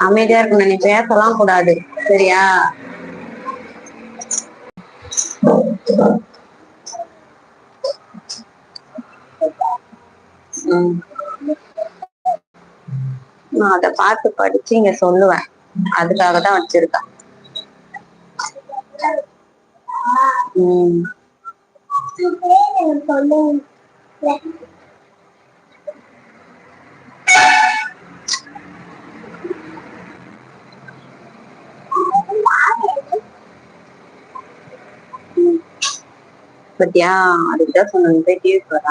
அமைதியா இருக்கணும். நீ பேசலாம் கூடாது. சரியா? உம் நான் அதை பார்த்து படிச்சு இங்க சொல்லுவேன். அதுக்காக தான் வச்சிருக்கேன். உம் பத்தியா? அதுக்குதான் சொன்னேன் போய் டிவி போற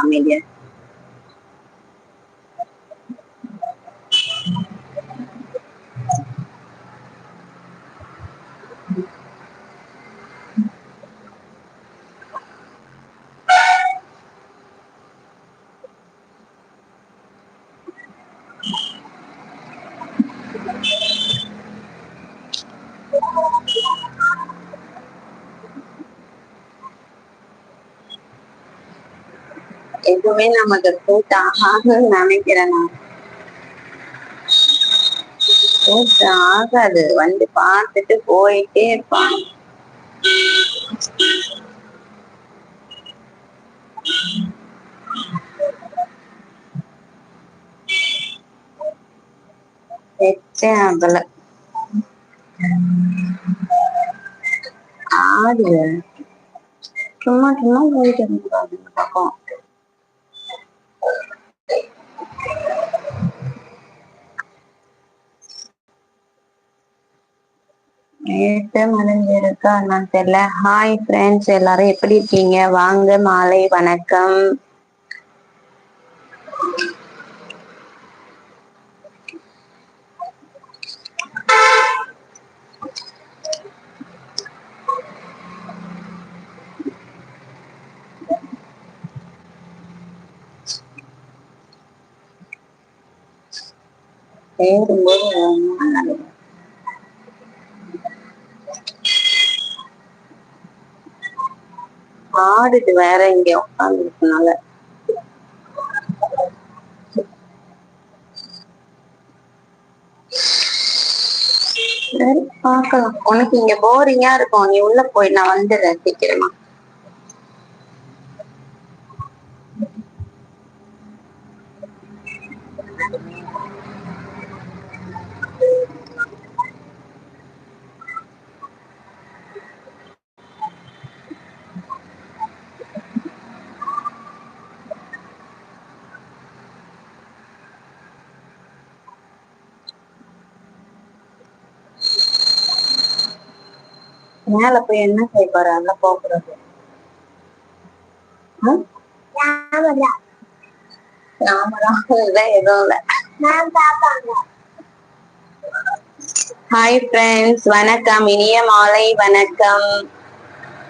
அமைதியா நமக்கு சூட் நினைக்கிறேன் நான். சூட் ஆகாது வந்து பார்த்துட்டு போயிட்டே இருப்பான். செட்டே சும்மா சும்மா போயிட்டு இருந்துடாது பக்கம். நேற்று மறைஞ்சிருக்கா என்னன்னு தெரியல. ஹாய் ஃப்ரெண்ட்ஸ் எல்லாரும் எப்படி இருக்கீங்க? வாங்க மாலை வணக்கம். பேரும்போது ரொம்ப நல்லது. ஆடுது வேற இங்க உட்காந்துருக்கனால சரி பாக்கலாம். உனக்கு இங்க போரிங்கா இருக்கும். நீ உள்ள போய் நான் வந்துடுறேன் சீக்கிரமா. மேல போய் என்ன செய்ய போற? எதுவும் இல்ல. ஹாய் ஃப்ரெண்ட்ஸ் வணக்கம். இனிய மாலை வணக்கம்.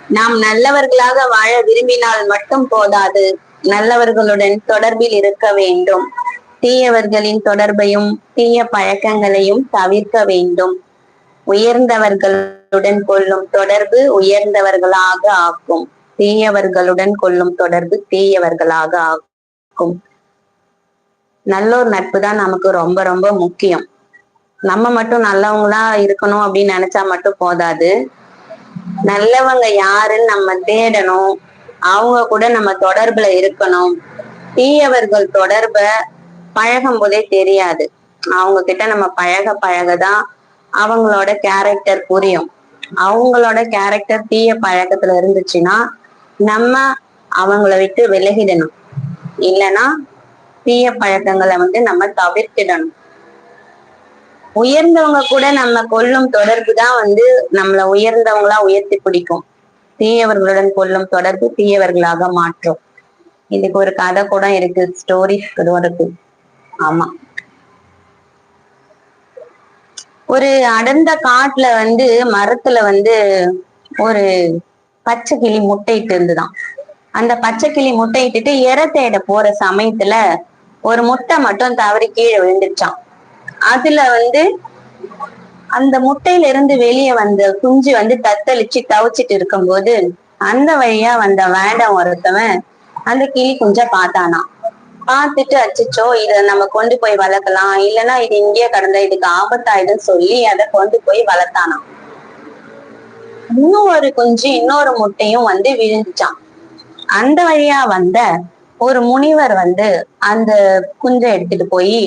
நாம் நல்லவர்களாக வாழ விரும்பினால் மட்டும் போதாது. நல்லவர்களுடன் தொடர்பில் இருக்க வேண்டும். தீயவர்களின் தொடர்பையும் தீய பழக்கங்களையும் தவிர்க்க வேண்டும். உயர்ந்தவர்களுடன் கொள்ளும் தொடர்பு உயர்ந்தவர்களாக ஆக்கும். தீயவர்களுடன் கொள்ளும் தொடர்பு தீயவர்களாக ஆக்கும். நல்லோர் நட்பு தான் நமக்கு ரொம்ப ரொம்ப முக்கியம். நம்ம மட்டும் நல்லவங்களா இருக்கணும் அப்படின்னு நினைச்சா மட்டும் போதாது. நல்லவங்க யாருன்னு நம்ம தேடணும். அவங்க கூட நம்ம தொடர்புல இருக்கணும். தீயவர்கள் தொடர்ப பழகும் போதே தெரியாது. அவங்க கிட்ட நம்ம பழக பழகதான் அவங்களோட கேரக்டர் புரியும். அவங்களோட கேரக்டர் தீய பழக்கத்துல இருந்துச்சுன்னா நம்ம அவங்கள விட்டு விலகிடணும். இல்லைன்னா தீய பழக்கங்களை வந்து நம்ம தவிர்த்திடணும். உயர்ந்தவங்க கூட நம்ம கொள்ளும் தொடர்பு தான் வந்து நம்மள உயர்ந்தவங்களா உயர்த்தி பிடிக்கும். தீயவர்களுடன் கொள்ளும் தொடர்பு தீயவர்களாக மாற்றும். இதுக்கு ஒரு கதை கூட இருக்கு ஸ்டோரி கூட இருக்கு. ஆமா. ஒரு அடர்ந்த காட்டுல வந்து மரத்துல வந்து ஒரு பச்சை கிளி முட்டையிட்டு இருந்துதான். அந்த பச்சை கிளி முட்டையிட்டுட்டு இற தேட போற சமயத்துல ஒரு முட்டை மட்டும் தவறி கீழே விழுந்துருச்சான் அதுல வந்து அந்த முட்டையில இருந்து வெளியே வந்த குஞ்சு வந்து தத்தளிச்சு தவிச்சிட்டு இருக்கும்போது அந்த வழியா வந்த வேடம் ஒருத்தவன் அந்த கிளி குஞ்ச பார்த்தானா பார்த்துட்டு அச்சச்சோ இத நம்ம கொண்டு போய் வளர்க்கலாம். இல்லைன்னா இது இங்கேயே கடந்த இதுக்கு ஆபத்தாயிடும் சொல்லி அதை கொண்டு போய் வளர்த்தானாம். இன்னும் ஒரு குஞ்சு இன்னொரு முட்டையும் வந்து விழுந்துச்சான் அந்த வழியா வந்த ஒரு முனிவர் வந்து அந்த குஞ்சை எடுத்துட்டு போய்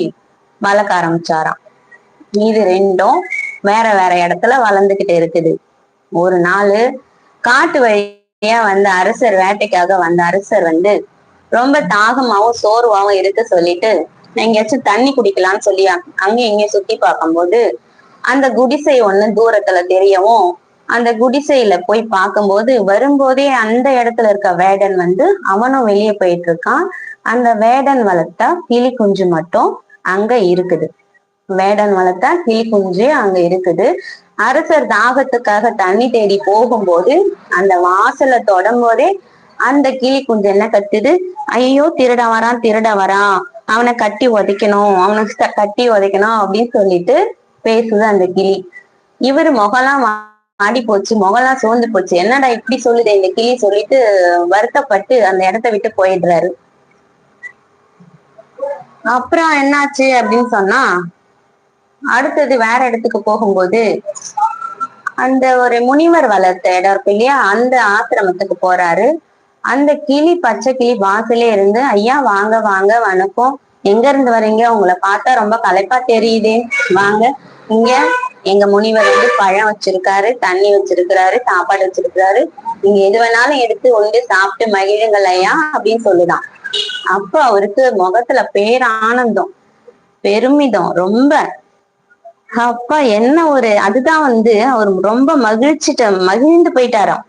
வளர்க்க ஆரம்பிச்சாராம். இது ரெண்டும் வேற வேற இடத்துல வளர்ந்துகிட்டு இருக்குது. ஒரு நாள் காட்டு வழியா வந்த அரசர் வேட்டைக்காக வந்த அரசர் வந்து ரொம்ப தாகமாவும் சோர்வாவும் இருக்க சொல்லிட்டு எங்கேயாச்சும் தண்ணி குடிக்கலாம்னு சொல்லி அங்க இங்க சுத்தி பார்க்கும்போது அந்த குடிசை ஒண்ணு தூரத்துல தெரியவும் அந்த குடிசையில போய் பார்க்கும்போது வரும்போதே அந்த இடத்துல இருக்க வேடன் வந்து அவனும் வெளியே போயிட்டு இருக்கான். அந்த வேடன் வளர்த்தா கிளி குஞ்சு மட்டும் அங்க இருக்குது. வேடன் வளர்த்தா கிளி குஞ்சு அங்க இருக்குது. அரசர் தாகத்துக்காக தண்ணி தேடி போகும்போது அந்த வாசலை தொடம்போதே அந்த கிளி குஞ்சு என்ன கத்துது ஐயோ திருட வரான் திருட வரான். அவனை கட்டி உதைக்கணும் அவனை கட்டி உதைக்கணும் அப்படின்னு சொல்லிட்டு பேசுது அந்த கிளி. இவரு முகலாம் ஆடி போச்சு முகலாம் சோர்ந்து போச்சு. என்னடா இப்படி சொல்லுது? இந்த கிளி சொல்லிட்டு வருத்தப்பட்டு அந்த இடத்த விட்டு போயிடுறாரு. அப்புறம் என்னாச்சு அப்படின்னு சொன்னா அடுத்தது வேற இடத்துக்கு போகும்போது அந்த ஒரு முனிவர் வளர்த்த இடம் இருக்கு இல்லையா? அந்த ஆசிரமத்துக்கு போறாரு. அந்த கிளி பச்சை கிளி வாசலே இருந்து ஐயா வாங்க வாங்க வணக்கம். எங்க இருந்து வரீங்க உங்களை பார்த்தா ரொம்ப களைப்பா தெரியுதே. வாங்க. இங்க எங்க முனிவர் வந்து பழம் வச்சிருக்காரு தண்ணி வச்சிருக்கிறாரு சாப்பாடு வச்சிருக்கிறாரு. நீங்க எது வேணாலும் எடுத்து உண்டு சாப்பிட்டு மகிழுங்கள் ஐயா அப்படின்னு சொல்லுதான். அப்ப அவருக்கு முகத்துல பேரானந்தம் பெருமிதம் ரொம்ப. அப்பா என்ன ஒரு அதுதான் வந்து அவர் ரொம்ப மகிழ்ச்சிட்ட மகிழ்ந்து போயிட்டாராம்.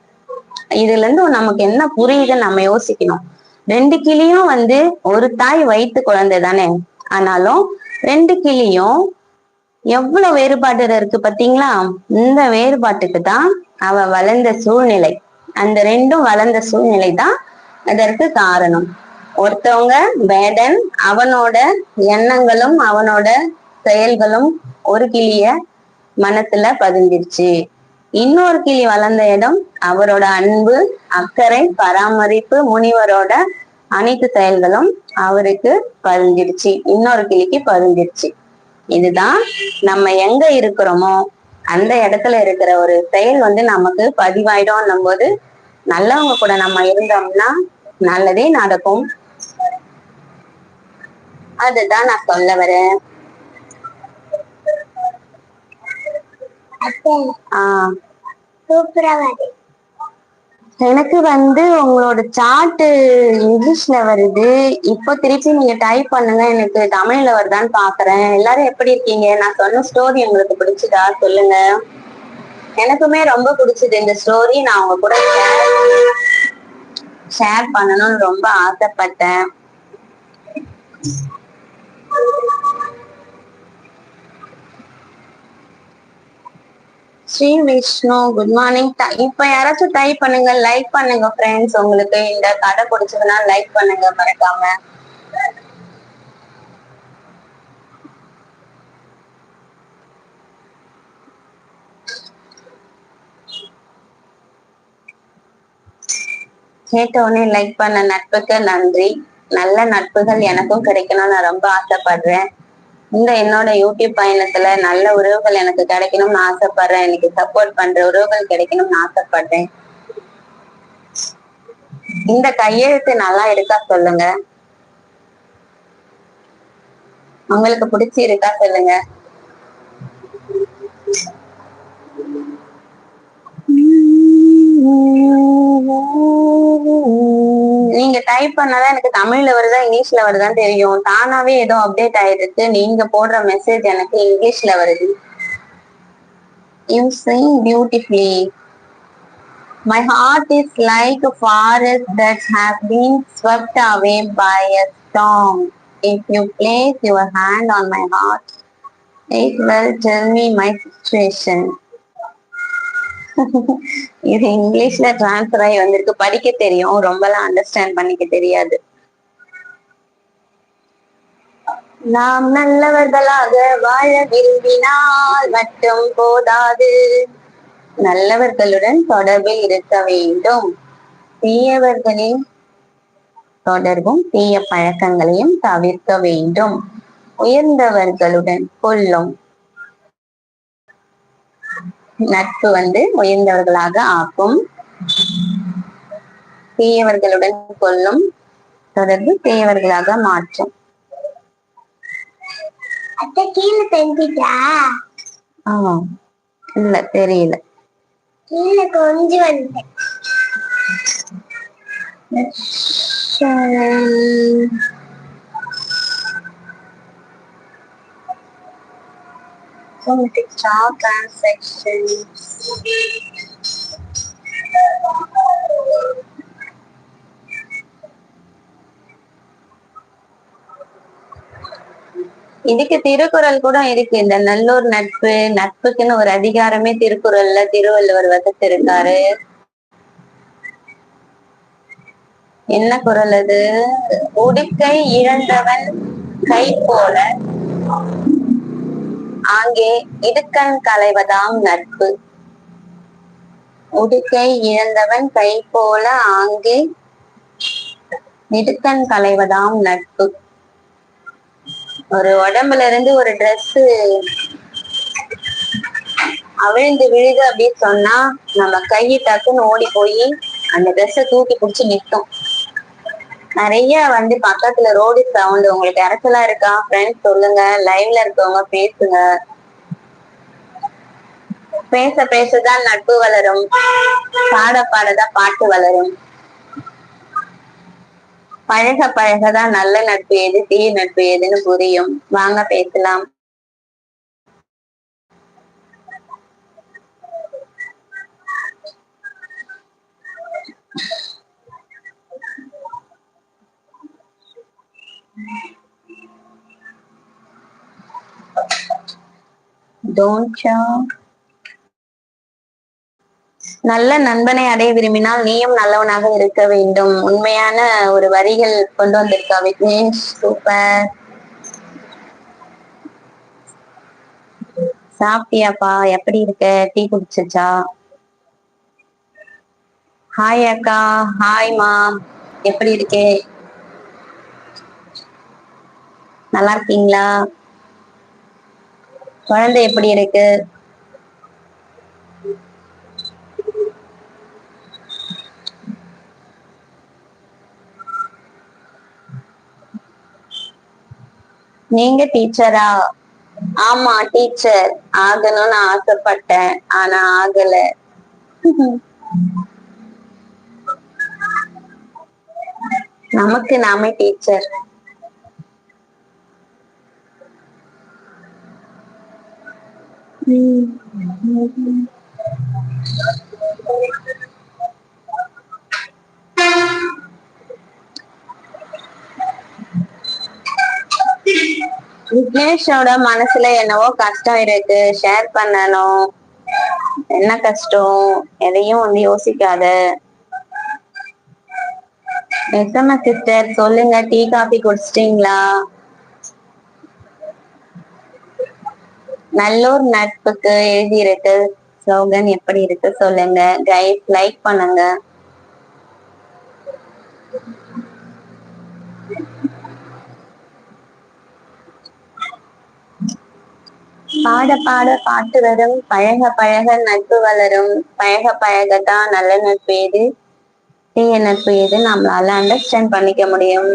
இதுல இருந்து நமக்கு என்ன புரியுதுன்னு நம்ம யோசிக்கணும். ரெண்டு கிளியும் வந்து ஒரு தாய் வயிற்று குழந்தை தானே? ஆனாலும் ரெண்டு கிளியும் எவ்வளவு வேறுபாடு இருக்கு பாத்தீங்களா இந்த வேறுபாட்டுக்கு தான் அவ வளர்ந்த சூழ்நிலை. அந்த ரெண்டும் வளர்ந்த சூழ்நிலை தான் அதற்கு காரணம். ஒருத்தவங்க வேடன் அவனோட எண்ணங்களும் அவனோட செயல்களும் ஒரு கிளிய மனசுல பதிஞ்சிருச்சு. இன்னொரு கிளி வளர்ந்த இடம் அவரோட அன்பு அக்கறை பராமரிப்பு முனிவரோட அனைத்து செயல்களும் அவருக்கு பதிஞ்சிருச்சு இன்னொரு கிளிக்கு பதிஞ்சிருச்சு இதுதான் நம்ம எங்க இருக்கிறோமோ அந்த இடத்துல இருக்கிற ஒரு செயல் வந்து நமக்கு பதிவாயிடும் போது நல்லவங்க கூட நம்ம இருந்தோம்னா நல்லதே நடக்கும். அதுதான் நான் சொல்ல வரேன் சூப்பரா வருது எனக்கு வந்து உங்களோட சார்ட் இங்கிலீஷ்ல வருது. இப்போ திருப்பி நீங்க டைப் பண்ணுங்க. எனக்கு தமிழ்ல வருதான்னு பாக்குறேன். எல்லாரும் எப்படி இருக்கீங்க? நான் சொன்ன ஸ்டோரி உங்களுக்கு பிடிச்சதா? சொல்லுங்க. எனக்குமே ரொம்ப பிடிச்சது இந்த ஸ்டோரி நான் உங்க கூட ஷேர் பண்ணணும்னு ரொம்ப ஆசைப்பட்டேன். ஸ்ரீ விஷ்ணு குட் மார்னிங் இப்ப யாராச்சும் டைப் பண்ணுங்க லைக் பண்ணுங்க ஃப்ரெண்ட்ஸ் உங்களுக்கு இந்த கதை பிடிச்சதுன்னா லைக் பண்ணுங்க மறக்காம. கேட்ட உடனே லைக் பண்ண நட்புக்கு நன்றி. நல்ல நட்புகள் எனக்கும் கிடைக்கணும்னு நான் ரொம்ப ஆசைப்படுறேன். இந்த என்னோட யூடியூப் பயணத்துல நல்ல உறவுகள் எனக்கு கிடைக்கணும்னு ஆசைப்படுறேன். எனக்கு சப்போர்ட் பண்ற உறவுகள் கிடைக்கணும்னு ஆசைப்படுறேன். இந்த கையெழுத்து நல்லா இருக்கா சொல்லுங்க. உங்களுக்கு பிடிச்சி இருக்கா சொல்லுங்க. நீங்க டைப் பண்ணாதான் எனக்கு தமிழ்ல வருதா இங்கிலீஷ்ல வருதான்னு தெரியும் தானாவே ஏதோ அப்டேட் ஆயிருக்கு நீங்க போடுற மெசேஜ் எனக்கு இங்கிலீஷ்ல வருது you sing beautifully my heart is like forest that has been swept away by a storm if you place your hand on my heart it will tell me my situation இது இங்கிலீஷ்ல transfer ஆகி வந்திருக்கு. படிக்க தெரியும். ரொம்பலாம் understand பண்ணிக்க தெரியாது. நாம் நல்லவர்களாக வாழ விரும்பினால் மட்டும் போதாது. நல்லவர்களுடன் தொடர்பில் இருக்க வேண்டும். தீயவர்களின் தொடர்பும் தீய பழக்கங்களையும் தவிர்க்க வேண்டும். உயர்ந்தவர்களுடன் கொள்ளும் நட்பு வந்து உயர்ந்தவர்களாக ஆக்கும். தீயவர்களுடன் கொள்ளும் தொடர்பு தீயவர்களாக மாற்றும். ஆமா. இல்ல தெரியல. கீழே கொஞ்சம் வந்துட்டேன் Stop transactions. இதுக்கு திருக்குறள் கூட இருக்கு. இந்த நல்லூர் நட்பு நட்புக்குன்னு ஒரு அதிகாரமே திருக்குறள்ல திருவள்ளுவர் வகுத்திருக்காரு. என்ன குறள் அது? உடுக்கை இழந்தவன் கை போல ஆங்கே இடுக்கண் களைவதாம் நட்பு. உடுக்கை இழந்தவன் கை போல ஆங்கே இடுக்கண் களைவதாம் நட்பு. ஒரு உடம்புல இருந்து ஒரு ட்ரெஸ் அவிழ்ந்து விழுது அப்படின்னு சொன்னா நம்ம கையை டக்குன்னு ஓடி போய் அந்த ட்ரெஸ்ஸை தூக்கி பிடிச்சி நிற்கும். நிறைய வந்து பக்கத்துல ரோடு சவுண்ட் உங்களுக்கு இறச்சலா இருக்கா? ஃப்ரெண்ட்ஸ் சொல்லுங்க. லைவ்ல இருக்கவங்க பேசுங்க. பேச பேசதான் நட்பு வளரும். பாட பாடதான் பாட்டு வளரும். பழக பழகதான் நல்ல நட்பு எது தீய நட்பு எதுன்னு புரியும். வாங்க பேசலாம். you? நல்ல நண்பனை அடைய விரும்பினால் நீயும் நல்லவனாக இருக்க வேண்டும். உண்மையான ஒரு வரிகள் கொண்டு வந்திருக்கா விக்னேஷ் சூப்பர் சாப்பிட்டியாப்பா? எப்படி இருக்க? டீ குடிச்சச்சா ஹாய் அக்கா. ஹாய் மா எப்படி இருக்கே? நல்லா இருக்கீங்களா குழந்தை எப்படி இருக்கு? நீங்க டீச்சரா ஆமா டீச்சர் ஆகணும்னு ஆசைப்பட்டேன் ஆனா ஆகல. நமக்கு நாமே டீச்சர் விக்னேஷோட மனசுல என்னவோ கஷ்டம் இருக்கு. ஷேர் பண்ணணும். என்ன கஷ்டம்? எதையும் வந்து யோசிக்காத. எத்தனை சிஸ்டர் சொல்லுங்க. Tea coffee குடிச்சிட்டீங்களா? நல்லூர் நட்புக்கு எழுதி இருக்கு ஸ்லோகன் எப்படி இருக்கு சொல்லுங்க. கைஸ் லைக் பண்ணுங்க. பாட பாட பாட்டு வரும். பழக பழக நட்பு வளரும். பழக பழகத்தான் நல்ல நட்பு எது? தீய நட்பு எது? நம்மளால அண்டர்ஸ்டாண்ட் பண்ணிக்க முடியும்.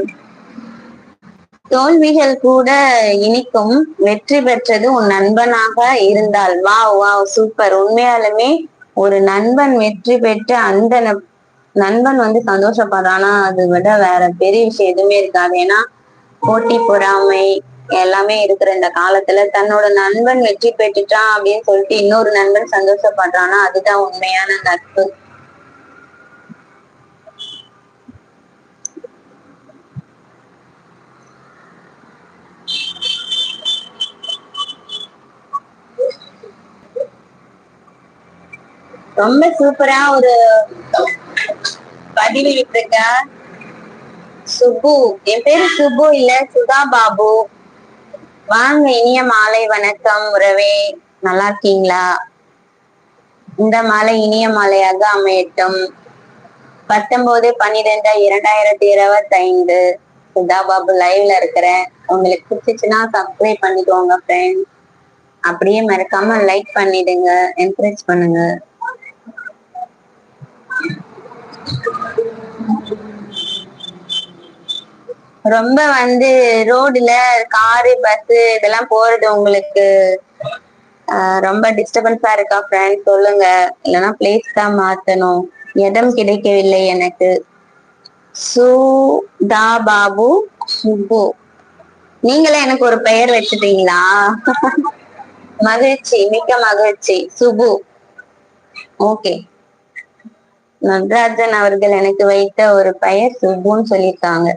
தோல்விகள் கூட இனிக்கும் வெற்றி பெற்றது உன் நண்பனாக இருந்தால். வா வா சூப்பர். உண்மையாலுமே ஒரு நண்பன் வெற்றி பெற்று அந்த ந- நண்பன் வந்து சந்தோஷப்படுறானா. அதை விட வேற பெரிய விஷயம் எதுவுமே இருக்காது. ஏன்னா போட்டி பொறாமை எல்லாமே இருக்கிற இந்த காலத்துல தன்னோட நண்பன் வெற்றி பெற்றுட்டான் அப்படின்னு சொல்லிட்டு இன்னொரு நண்பன் சந்தோஷப்படுறானா அதுதான் உண்மையான நட்பு. ரொம்ப சூப்பரா ஒரு பதிவு விட்டுருக்க. சுப்பு. என் பேரு சுப்பு இல்ல சுதா பாபு. வாங்க இனிய மாலை வணக்கம் உறவே. நல்லா இருக்கீங்களா? இந்த மாலை இனிய மாலையாக அமையட்டும். பத்தொன்பது பன்னிரெண்டு இரண்டாயிரத்தி இருபத்தி ஐந்து சுதா பாபு லைவ்ல இருக்கிறேன். உங்களுக்கு பிடிச்சிச்சுன்னா சப்ஸ்கிரைப் பண்ணிக்கோங்க ஃப்ரெண்ட்ஸ் அப்படியே மறக்காம லைக் பண்ணிடுங்க என்கரேஜ் பண்ணுங்க. ரொம்ப வந்து ரோடுல காரு பஸ் இதெல்லாம் போறது உங்களுக்கு ரொம்ப டிஸ்டர்பன்ஸா இருக்கா ஃப்ரெண்ட் சொல்லுங்க. இல்லைன்னா பிளேஸ் தான் மாத்தணும். இடம் கிடைக்கவில்லை எனக்கு. சுதா பாபு சுபு நீங்களே எனக்கு ஒரு பெயர் வச்சுட்டீங்களா? மகிழ்ச்சி மிக்க மகிழ்ச்சி. சுபு. ஓகே. நடராஜன் அவர்கள் எனக்கு வைத்த ஒரு பெயர் சுப்புன்னு சொல்லியிருக்காங்க.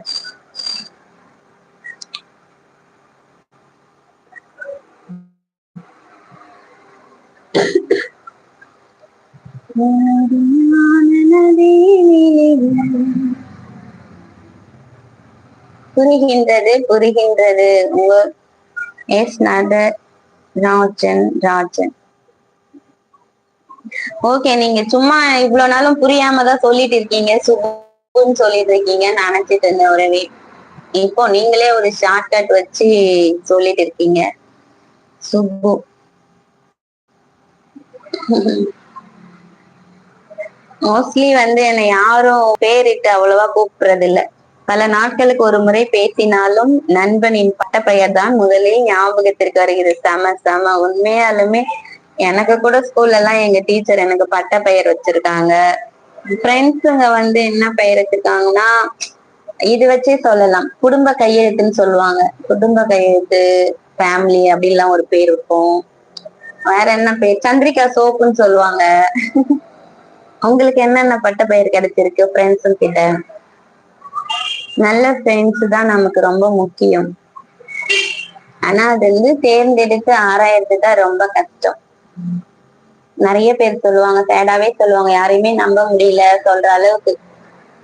புரிகின்றது புரிகின்றது. உங்க எஸ். நட ராஜன் ராஜன். ஓகே நீங்க சும்மா இவ்வளவு நாளும் புரியாம தான் சொல்லிட்டு இருக்கீங்க சுகுன்னு சொல்லிட்டு இருக்கீங்க நினைச்சிட்டு இருந்தேன் உறவே இப்போ நீங்களே ஒரு ஷார்ட்கட் வச்சு சொல்லிட்டு இருக்கீங்க சுப்பு மோஸ்ட்லி வந்து என்னை யாரும் பேரிட்டு அவ்வளவா கூப்பிடுறது இல்ல பல நாட்களுக்கு ஒரு முறை பேசினாலும் நண்பனின் பட்டப்பெயர் தான் முதலில் ஞாபகத்திற்கு வருகிறது. செம செம. உண்மையாலுமே எனக்கு கூட ஸ்கூல்ல எல்லாம் எங்க டீச்சர் எனக்கு பட்ட பெயர் வச்சிருக்காங்க. ஃப்ரெண்ட்ஸுங்க வந்து என்ன பெயர் வச்சிருக்காங்கன்னா இது வச்சே சொல்லலாம். குடும்ப கையெழுத்துன்னு சொல்லுவாங்க. குடும்ப கையெழுத்து ஃபேமிலி அப்படிலாம் ஒரு பேர் இருக்கும். வேற என்ன பேர்? சந்திரிகா சோப்புன்னு சொல்லுவாங்க. உங்களுக்கு என்னென்ன பட்ட பெயர் கிடைச்சிருக்கு ஃப்ரெண்ட்ஸு கிட்ட? நல்ல ஃப்ரெண்ட்ஸ் தான் நமக்கு ரொம்ப முக்கியம். ஆனா அது வந்து தேர்ந்தெடுத்து ஆராயறது தான் ரொம்ப கஷ்டம். நிறைய பேர் சொல்லுவாங்க சேடாவே சொல்லுவாங்க. யாரையுமே நம்ப முடியல சொல்ற அளவுக்கு.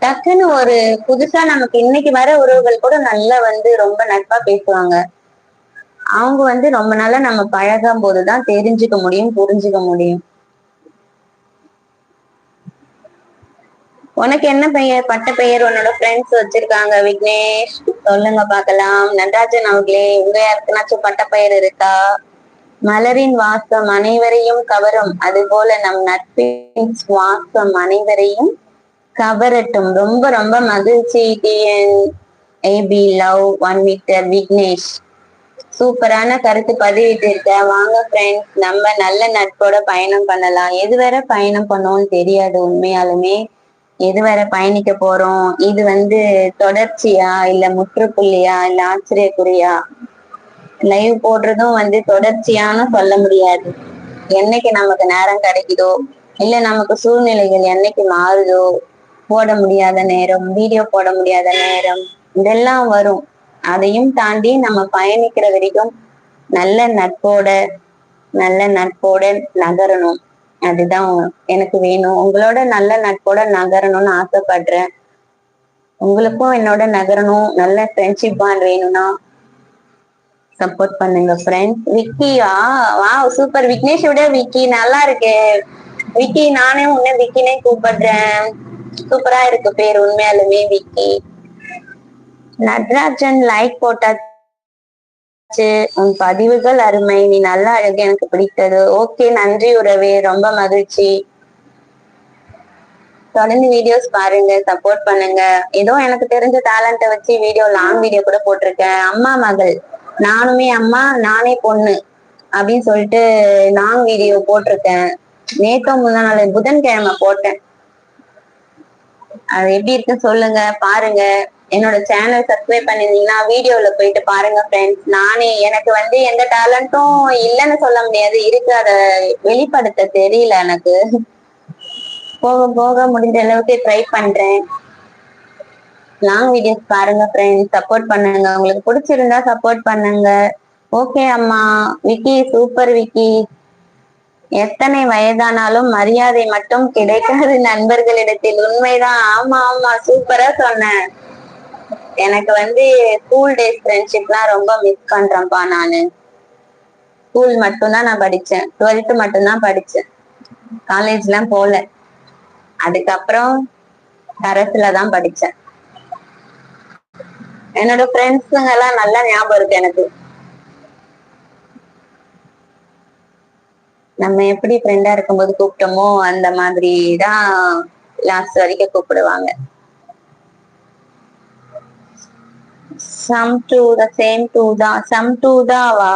டக்குன்னு ஒரு புதுசா நமக்கு இன்னைக்கு வர உறவுகள் கூட நல்லா வந்து ரொம்ப நட்பா பேசுவாங்க. அவங்க வந்து ரொம்ப நாளா நம்ம பழகும் போதுதான் தெரிஞ்சுக்க முடியும் புரிஞ்சுக்க முடியும். உனக்கு என்ன பெயர்? பட்ட பெயர்? உன்னோட ஃப்ரெண்ட்ஸ் வச்சிருக்காங்க விக்னேஷ். சொல்லுங்க பாக்கலாம் நடராஜன் அவர்களே உங்க யாருக்குனாச்சும் பட்ட பெயர் இருக்கா? மலரின் வாசம் அனைவரையும் கவரும். அதுபோல நம் நட்பின் சுவாசம் அனைவரையும் கவரட்டும். ரொம்ப ரொம்ப மகிழ்ச்சி TN AP love one meter Vignesh. சூப்பரான கருத்து பதிவிட்டு இருக்க. வாங்க ஃப்ரெண்ட்ஸ் நம்ம நல்ல நட்போட பயணம் பண்ணலாம். எதுவரை பயணம் பண்ணோம்னு தெரியாது உண்மையாலுமே. எதுவரை பயணிக்க போறோம்? இது வந்து தொடர்ச்சியா இல்ல முற்றுப்புள்ளியா இல்ல ஆச்சரியக்குறியா? லைவ் போடுறதும் வந்து தொடர்ச்சியான சொல்ல முடியாது. என்னைக்கு நமக்கு நேரம் கிடைக்குதோ இல்ல நமக்கு சூழ்நிலைகள் என்னைக்கு மாறுதோ போட முடியாத நேரம் வீடியோ போட முடியாத நேரம் இதெல்லாம் வரும். அதையும் தாண்டி நம்ம பயணிக்கிற வரைக்கும் நல்ல நட்போட நல்ல நட்போட நகரணும். அதுதான் எனக்கு வேணும். உங்களோட நல்ல நட்போட நகரணும்னு ஆசைப்படுறேன். உங்களுக்கும் என்னோட நகரணும் நல்ல ஃப்ரெண்ட்ஷிப் பாண்ட் வேணும்னா சப்போர்ட் பண்ணுங்க ஃப்ரெண்ட்ஸ் விக்கியா? வா சூப்பர் விக்னேஷ் விட விக்கி நல்லா இருக்கு. விக்கி நானே உன்ன விக்கினே கூப்பிடுறேன். சூப்பரா இருக்கு பேர் உண்மையாலுமே விக்கி. நட்ராஜன் லைக் போட்டாச்சு. உன் பதிவுகள் அருமை. நீ நல்லா அழகு. எனக்கு பிடித்தது. ஓகே நன்றி உறவே. ரொம்ப மகிழ்ச்சி. தொடர்ந்து வீடியோஸ் பாருங்க. சப்போர்ட் பண்ணுங்க. ஏதோ எனக்கு தெரிஞ்ச டேலண்ட்டை வச்சு வீடியோ லாங் வீடியோ கூட போட்டிருக்கேன். அம்மா மகள். நானுமே அம்மா நானே பொண்ணு அப்படின்னு சொல்லிட்டு லாங் வீடியோ போட்டிருக்கேன். நேத்தோ முந்தா நாள் புதன்கிழமை போட்டேன். அது எப்படி இருக்குன்னு சொல்லுங்க பாருங்க. என்னோட சேனல் சப்ஸ்கிரைப் பண்ணிருந்தீங்கன்னா வீடியோல போயிட்டு பாருங்க ஃப்ரெண்ட்ஸ் நானே எனக்கு வந்து எந்த டேலண்ட்டும் இல்லைன்னு சொல்ல முடியாது. இருக்கு அதை வெளிப்படுத்த தெரியல எனக்கு. போக போக முடிஞ்ச அளவுக்கு ட்ரை பண்றேன். லாங் வீடியோஸ் பாருங்க ஃப்ரெண்ட்ஸ் சப்போர்ட் பண்ணுங்க. உங்களுக்கு பிடிச்சிருந்தா சப்போர்ட் பண்ணுங்க. ஓகே அம்மா. விக்கி சூப்பர் விக்கி. எத்தனை வயதானாலும் மரியாதை மட்டும் கிடைக்காது நண்பர்களிடத்தில். உண்மைதான். ஆமா ஆமா. சூப்பரா சொன்னேன். எனக்கு வந்து ஸ்கூல் டேஸ் ஃப்ரெண்ட்ஷிப்லாம் ரொம்ப மிஸ் பண்றேன்ப்பா நானு. ஸ்கூல் மட்டும்தான் நான் படிச்சேன். டுவெல்த் மட்டும்தான் படிச்சேன். காலேஜ்லாம் போல. அதுக்கப்புறம் அரசுல தான் படிச்சேன். என்னோட ஃப்ரெண்ட்ஸுங்க எல்லாம் நல்லா ஞாபகம் இருக்கு எனக்கு. நம்ம எப்படி ஃப்ரெண்டா இருக்கும்போது கூப்பிட்டோமோ அந்த மாதிரி தான் லாஸ்ட் வரைக்கும் கூப்பிடுவாங்க. Same to the same to தான். சம் டூ தான் வா.